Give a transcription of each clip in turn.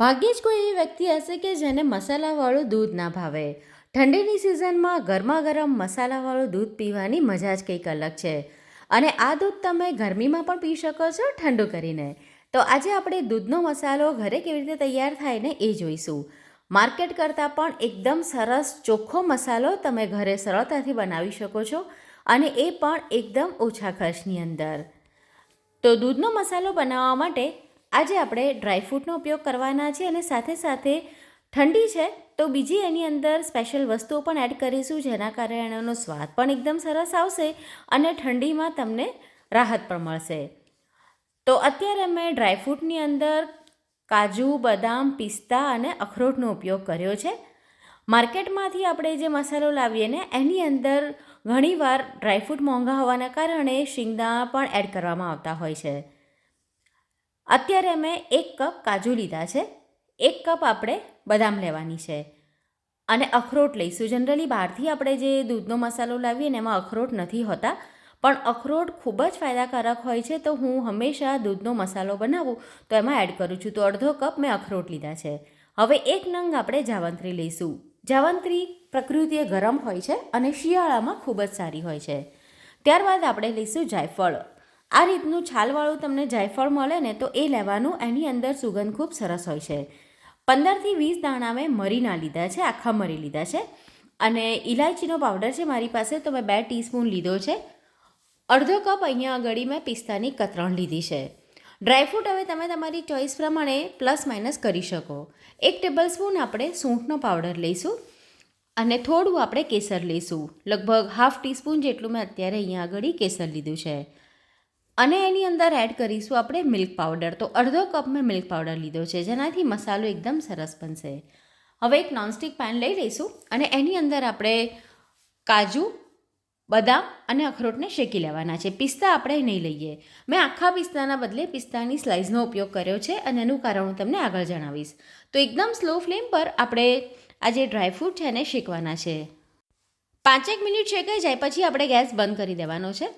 ભાગ્યે જ કોઈ એવી વ્યક્તિ હશે કે જેને મસાલાવાળું દૂધ ના ભાવે. ઠંડીની સિઝનમાં ગરમા ગરમ મસાલાવાળું દૂધ પીવાની મજા જ કંઈક અલગ છે. અને આ દૂધ તમે ગરમીમાં પણ પી શકો છો ઠંડુ કરીને. તો આજે આપણે દૂધનો મસાલો ઘરે કેવી રીતે તૈયાર થાય ને એ જોઈશું. માર્કેટ કરતાં પણ એકદમ સરસ ચોખ્ખો મસાલો તમે ઘરે સરળતાથી બનાવી શકો છો અને એ પણ એકદમ ઓછા ખર્ચની અંદર. તો દૂધનો મસાલો બનાવવા માટે આજે આપણે ડ્રાયફ્રૂટનો ઉપયોગ કરવાના છે અને સાથે સાથે ઠંડી છે, તો બીજી એની અંદર સ્પેશિયલ વસ્તુઓ પણ એડ કરીશું, જેના કારણે એનો સ્વાદ પણ એકદમ સરસ આવશે અને ઠંડીમાં તમને રાહત પણ મળશે. તો અત્યારે મેં ડ્રાયફ્રૂટની અંદર કાજુ, બદામ, પિસ્તા અને અખરોટનો ઉપયોગ કર્યો છે. માર્કેટમાંથી આપણે જે મસાલો લાવીએ ને, એની અંદર ઘણીવાર ડ્રાયફ્રૂટ મોંઘા હોવાના કારણે શિંગદાણા પણ એડ કરવામાં આવતા હોય છે. અત્યારે મેં એક કપ કાજુ લીધા છે. એક કપ આપણે બદામ લેવાની છે. અને અખરોટ લઈશું. જનરલી બહારથી આપણે જે દૂધનો મસાલો લાવીએ ને એમાં અખરોટ નથી હોતા. પણ અખરોટ ખૂબ જ ફાયદાકારક હોય છે, તો હું હંમેશા દૂધનો મસાલો બનાવું, તો એમાં એડ કરું છું. તો અડધો કપ મેં અખરોટ લીધા છે. હવે એક નંગ આપણે જાવંત્રી લઈશું. જાવંત્રી પ્રકૃતિએ ગરમ હોય છે અને શિયાળામાં ખૂબ જ સારી હોય છે. ત્યારબાદ આપણે લઈશું જાયફળ. આ રીતનું છાલવાળું તમને જાયફળ મળે ને તો એ લેવાનું. એની અંદર સુગંધ ખૂબ સરસ હોય છે. પંદરથી વીસ દાણા મેં મરીના લીધા છે, આખા મરી લીધા છે. અને ઇલાયચીનો પાવડર છે મારી પાસે, તો મેં બે ટીસ્પૂન લીધો છે. અડધો કપ અહીંયા આગળ મેં પિસ્તાની કતરણ લીધી છે. ડ્રાયફ્રૂટ હવે તમે તમારી ચોઈસ પ્રમાણે પ્લસ માઇનસ કરી શકો. એક ટેબલ સ્પૂન આપણે સૂંઠનો પાવડર લઈશું અને થોડું આપણે કેસર લઈશું. લગભગ હાફ ટીસ્પૂન જેટલું મેં અત્યારે અહીંયા આગળ કેસર લીધું છે. અને એની અંદર એડ કરીશું આપણે મિલ્ક પાવડર તો અડધો કપ મેં મિલ્ક પાવડર લીધો છે. જેનાથી મસાલો એકદમ સરસ બનશે. હવે એક નોનસ્ટિક પેન લઈ લઈશું અને એની અંદર આપણે કાજુ, બદામ અને અખરોટને શેકી લેવાના છે. પિસ્તા આપણે નહીં લઈએ. મેં આખા પિસ્તાના બદલે પિસ્તાની સ્લાઇસનો ઉપયોગ કર્યો છે અને એનું કારણ હું તમને આગળ જણાવીશ. તો એકદમ સ્લો ફ્લેમ પર આપણે આ જે ડ્રાયફ્રૂટ છે એને શેકવાના છે. પાંચેક મિનિટ શેકાઈ જાય, પછી આપણે ગેસ બંધ કરી દેવાનો છે.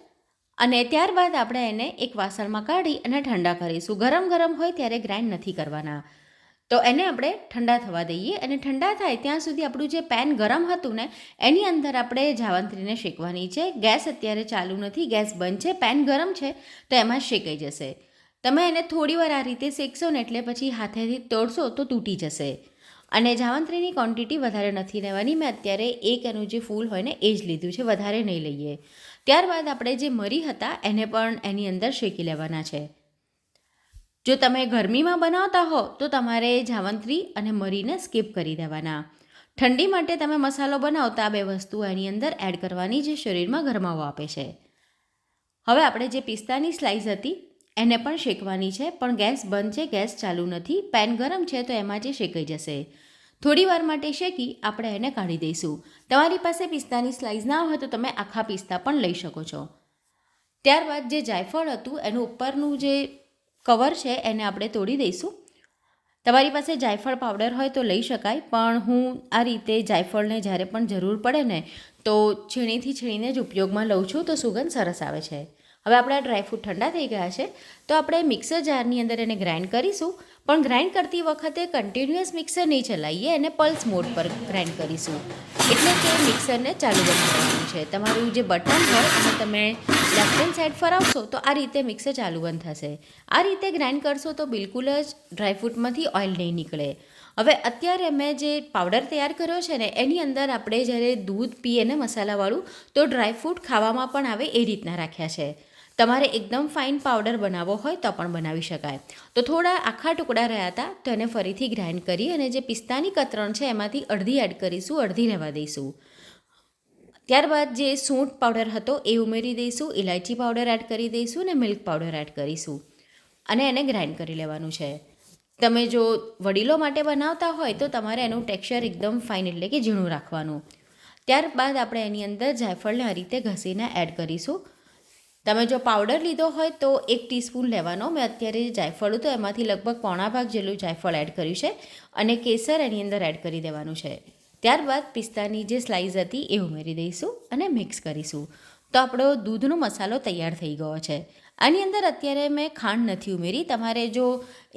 અને ત્યારબાદ આપણે એને એક વાસણમાં કાઢી અને ઠંડા કરીશું. ગરમ ગરમ હોય ત્યારે ગ્રાઇન્ડ નથી કરવાના. તો એને આપણે ઠંડા થવા દઈએ અને ઠંડા થાય ત્યાં સુધી આપણું જે પેન ગરમ હતું ને, એની અંદર આપણે જાવંત્રીને શેકવાની છે. ગેસ અત્યારે ચાલુ નથી, ગેસ બંધ છે, પેન ગરમ છે, તો એમાં શેકાઈ જશે. તમે એને થોડીવાર આ રીતે શેકશો ને એટલે પછી હાથેથી તોડશો તો તૂટી જશે. અને જાવંત્રીની ક્વોન્ટિટી વધારે નથી લેવાની મેં અત્યારે એક એનું જે ફૂલ હોય ને, એ જ લીધું છે, વધારે નહીં લઈએ. ત્યારબાદ આપણે જે મરી હતા, એને પણ એની અંદર શેકી લેવાના છે. જો તમે ગરમીમાં બનાવતા હો, તો તમારે જાવંત્રી અને મરીને સ્કીપ કરી દેવાના. ઠંડી માટે તમે મસાલો બનાવતા બે વસ્તુ એની અંદર એડ કરવાની જે શરીરમાં ગરમાવો આપે છે. હવે આપણે જે પિસ્તાની સ્લાઇસ હતી, એને પણ શેકવાની છે, પણ ગેસ બંધ છે, ગેસ ચાલુ નથી પેન ગરમ છે, તો એમાં જે શેકાઈ જશે. થોડી વાર માટે શેકી આપણે એને કાઢી દઈશું. તમારી પાસે પિસ્તાની સ્લાઇસ ના હોય તો તમે આખા પિસ્તા પણ લઈ શકો છો. ત્યારબાદ જે જાયફળ હતું, એનું ઉપરનું જે કવર છે, એને આપણે તોડી દઈશું. તમારી પાસે જાયફળ પાવડર હોય તો લઈ શકાય, પણ હું આ રીતે જાયફળને જ્યારે પણ જરૂર પડે ને, તો છીણીથી છીણીને જ ઉપયોગમાં લઉં છું, તો સુગંધ સરસ આવે છે. હવે આપણા ડ્રાયફ્રૂટ ઠંડા થઈ ગયા છે, તો આપણે મિક્સર જારની અંદર એને ગ્રાઇન્ડ કરીશું. પણ ગ્રાઇન્ડ કરતી વખતે કન્ટિન્યુઅસ મિક્સર નહીં ચલાવીએ, એને પલ્સ મોડ પર ગ્રાઇન્ડ કરીશું. એટલે કે મિક્સરને ચાલુ બંધ છે. તમારું જે બટન હોય, અને તમે લેફ્ટ હેન્ડ સાઈડ ફરાવશો, તો આ રીતે મિક્સર ચાલુ બંધ થશે. આ રીતે ગ્રાઇન્ડ કરશો તો બિલકુલ જ ડ્રાયફ્રૂટમાંથી ઓઇલ નહીં નીકળે. હવે અત્યારે મેં જે પાવડર તૈયાર કર્યો છે ને, એની અંદર આપણે જ્યારે દૂધ પીએ ને મસાલાવાળું, તો ડ્રાયફ્રૂટ ખાવામાં પણ આવે એ રીતના રાખ્યા છે. તમારે એકદમ ફાઇન પાવડર બનાવવો હોય તો પણ બનાવી શકાય. તો થોડા આખા ટુકડા રહ્યા હતા, તો એને ફરીથી ગ્રાઇન્ડ કરી અને જે પિસ્તાની કતરણ છે એમાંથી અડધી એડ કરીશું, અડધી રહેવા દઈશું. ત્યારબાદ જે સૂંઠ પાવડર હતો એ ઉમેરી દઈશું ઇલાયચી પાવડર એડ કરી દઈશું અને મિલ્ક પાવડર એડ કરીશું. અને એને ગ્રાઇન્ડ કરી લેવાનું છે. તમે જો વડીલો માટે બનાવતા હોય તો તમારે એનું ટેક્સચર એકદમ ફાઇન એટલે કે ઝીણું રાખવાનું. ત્યારબાદ આપણે એની અંદર જાયફળને આ રીતે ઘસીને એડ કરીશું. તમે જો પાવડર લીધો હોય તો એક ટીસ્પૂન લેવાનો. મેં અત્યારે જાયફળ હતું એમાંથી લગભગ પોણા ભાગ જેટલું જાયફળ એડ કર્યું છે અને કેસર એની અંદર એડ કરી દેવાનું છે. ત્યારબાદ પિસ્તાની જે સ્લાઇસ હતી એ ઉમેરી દઈશું અને મિક્સ કરીશું. તો આપણો દૂધનો મસાલો તૈયાર થઈ ગયો છે. આની અંદર અત્યારે મેં ખાંડ નથી ઉમેરી. તમારે જો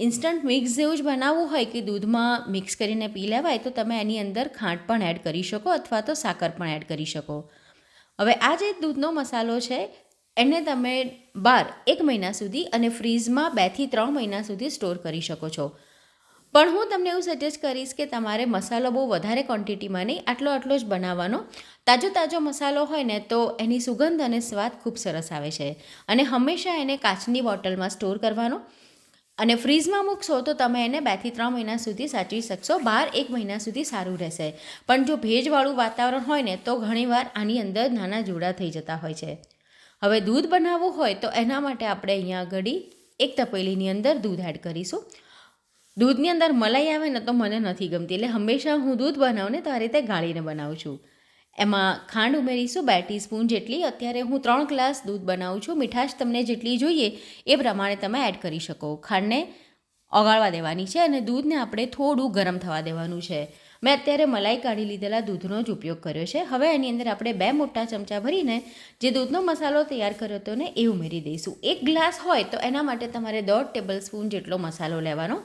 ઇન્સ્ટન્ટ મિક્સ જેવું જ બનાવવું હોય કે દૂધમાં મિક્સ કરીને પી લેવાય તો તમે એની અંદર ખાંડ પણ એડ કરી શકો અથવા તો સાકર પણ એડ કરી શકો. હવે આ જે દૂધનો મસાલો છે એને તમે બાર, એક મહિના સુધી અને ફ્રીઝમાં બેથી ત્રણ મહિના સુધી સ્ટોર કરી શકો છો. પણ હું તમને એવું સજેસ્ટ કરીશ કે તમારે મસાલો બહુ વધારે ક્વોન્ટિટીમાં નહીં, આટલો આટલો જ બનાવવાનો. તાજો તાજો મસાલો હોય ને તો એની સુગંધ અને સ્વાદ ખૂબ સરસ આવે છે. અને હંમેશા એને કાચની બોટલમાં સ્ટોર કરવાનો. અને ફ્રીઝમાં મૂકશો તો તમે એને બેથી ત્રણ મહિના સુધી સાચવી શકશો, બાર, એક મહિના સુધી સારું રહેશે. પણ જો ભેજવાળું વાતાવરણ હોય ને તો ઘણીવાર આની અંદર નાના જોડા થઈ જતા હોય છે. હવે દૂધ બનાવવું હોય તો એના માટે આપણે અહીંયા આગળ એક તપેલીની અંદર દૂધ એડ કરીશું. દૂધની અંદર મલાઈ આવે ને તો મને નથી ગમતી, એટલે હંમેશા હું દૂધ બનાવું ને તો આ રીતે ગાળીને બનાવું છું. એમાં ખાંડ ઉમેરીશું બે ટીસ્પૂન જેટલી, અત્યારે હું ત્રણ ગ્લાસ દૂધ બનાવું છું. મીઠાશ તમને જેટલી જોઈએ એ પ્રમાણે તમે એડ કરી શકો. ખાંડને ઓગાળવા દેવાની છે અને દૂધને આપણે થોડું ગરમ થવા દેવાનું છે. મેં અત્યારે મલાઈ કાઢી લીધેલા દૂધનો જ ઉપયોગ કર્યો છે. હવે એની અંદર આપણે બે મોટા ચમચા ભરીને જે દૂધનો મસાલો તૈયાર કર્યો હતો ને એ ઉમેરી દઈશું. એક ગ્લાસ હોય તો એના માટે તમારે દોઢ ટેબલ સ્પૂન જેટલો મસાલો લેવાનો.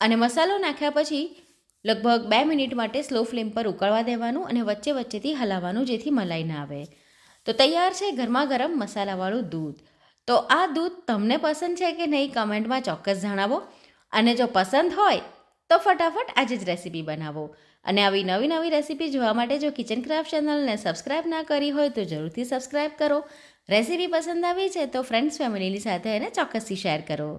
અને મસાલો નાખ્યા પછી લગભગ બે મિનિટ માટે સ્લો ફ્લેમ પર ઉકળવા દેવાનું અને વચ્ચે વચ્ચેથી હલાવવાનું જેથી મલાઈ ના આવે. તો તૈયાર છે ગરમા ગરમ મસાલાવાળું દૂધ. તો આ દૂધ તમને પસંદ છે કે નહીં કમેન્ટમાં ચોક્કસ જણાવો. અને જો પસંદ હોય તો ફટાફટ આજે જ રેસીપી બનાવો. અને આવી નવી નવી રેસીપી જોવા માટે જો કિચન ક્રાફ્ટ ચેનલને સબસ્ક્રાઇબ ના કરી હોય તો જરૂરથી સબસ્ક્રાઇબ કરો. રેસીપી પસંદ આવી છે તો ફ્રેન્ડ્સ ફેમિલીની સાથે એને ચોક્કસથી શેર કરો.